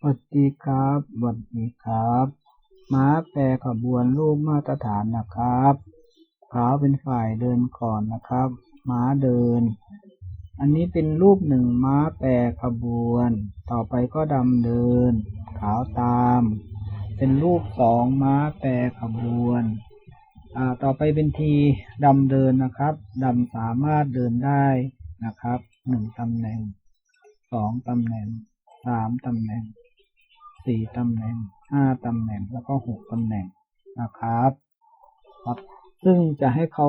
สวัสดีครับสวัสดีครับ ม้าแปรขบวนรูปมาตรฐานนะครับขาวเป็นฝ่ายเดินก่อนนะครับ ม้าเดิน อันนี้เป็นรูปหนึ่งม้าแปรขบวน ต่อไปก็ดำเดิน ขาวตาม เป็นรูปสองม้าแปรขบวน อ่า ต่อไปเป็นทีดำเดินนะครับดำสามารถเดินได้นะครับหนึ่งตำแหน่งสองตำแหน่งสามตำแหน่ง สี่ตำแหน่งห้าตำแหน่งแล้วก็หกตำแหน่งนะครับครับซึ่งจะให้เขา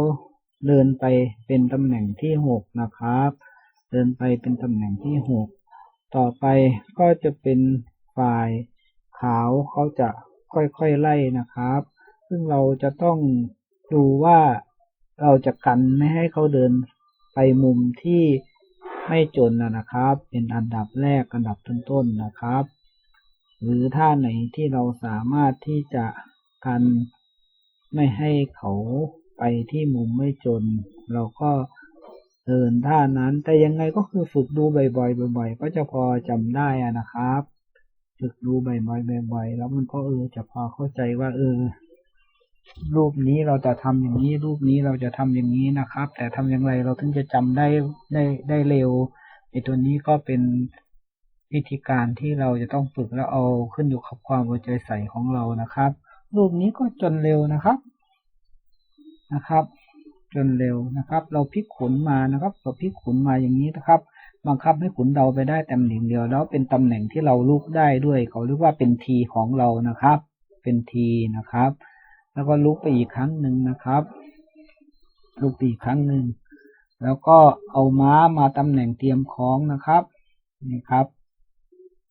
เดินไปเป็นตำแหน่งที่หกนะครับ เดินไปเป็นตำแหน่งที่หกต่อไปก็จะเป็นฝ่ายขาวเขาจะค่อยๆไล่นะครับ ซึ่งเราจะต้องดูว่าเราจะกันไม่ให้เขาเดินไปมุมที่ไม่จนนะครับ เป็นอันดับแรกอันดับต้นๆนะครับ หรือท่าไหนที่เราสามารถที่จะกันไม่ให้เขาไปที่มุมไม่จน เราก็เดินท่านั้น แต่ยังไงก็คือฝึกดูบ่อยๆบ่อยๆ ก็จะพอจำได้นะครับ ฝึกดูบ่อยๆบ่อยๆ แล้วมันก็เออจะพอเข้าใจว่า เออ รูปนี้เราจะทำอย่างนี้ รูปนี้เราจะทำอย่างนี้นะครับ แต่ทำอย่างไรเราถึงจะจำได้ได้ได้เร็วไอ้ตัวนี้ก็เป็น วิธีการที่เราจะต้องฝึกแล้วเอาขึ้นอยู่กับความเอาใจใส่ของเรานะครับ รูปนี้ก็จนเร็วนะครับนะครับ จนเร็วนะครับ เราพลิกขนมานะครับเราพลิกขนมาอย่างนี้นะครับ บังคับให้ขุนเดาไปได้ตำแหน่งเดียว แล้วเป็นตำแหน่งที่เราลุกได้ด้วยเขาเรียกว่าเป็นทีของเรานะครับ เป็นทีนะครับ แล้วก็ลุกไปอีกครั้งหนึ่งนะครับลุกไปอีกครั้งหนึ่งแล้วก็เอาม้ามาตำแหน่งเตรียมของนะครับนี่ครับ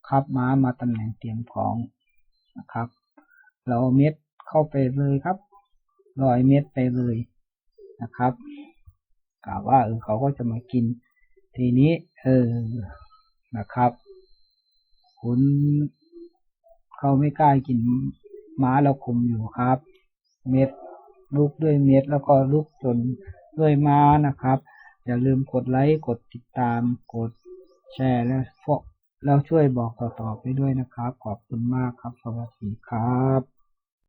ครับม้ามาตำแหน่งเตรียมของนะครับ เราเม็ดเข้าไปเลยครับลอยเม็ดไปเลยนะครับกล่าวว่าเออเขาก็จะมากิน ทีนี้เออนะครับคุณเขาไม่กล้ากินม้าเราคุมอยู่ครับ เม็ดลุกด้วยเม็ดแล้วก็ลุกจนด้วยม้านะครับ อย่าลืมกดไลค์กดติดตามกดแชร์แล้ว แล้วช่วยบอกต่อๆไปด้วยนะครับ ขอบคุณมากครับ สวัสดีครับ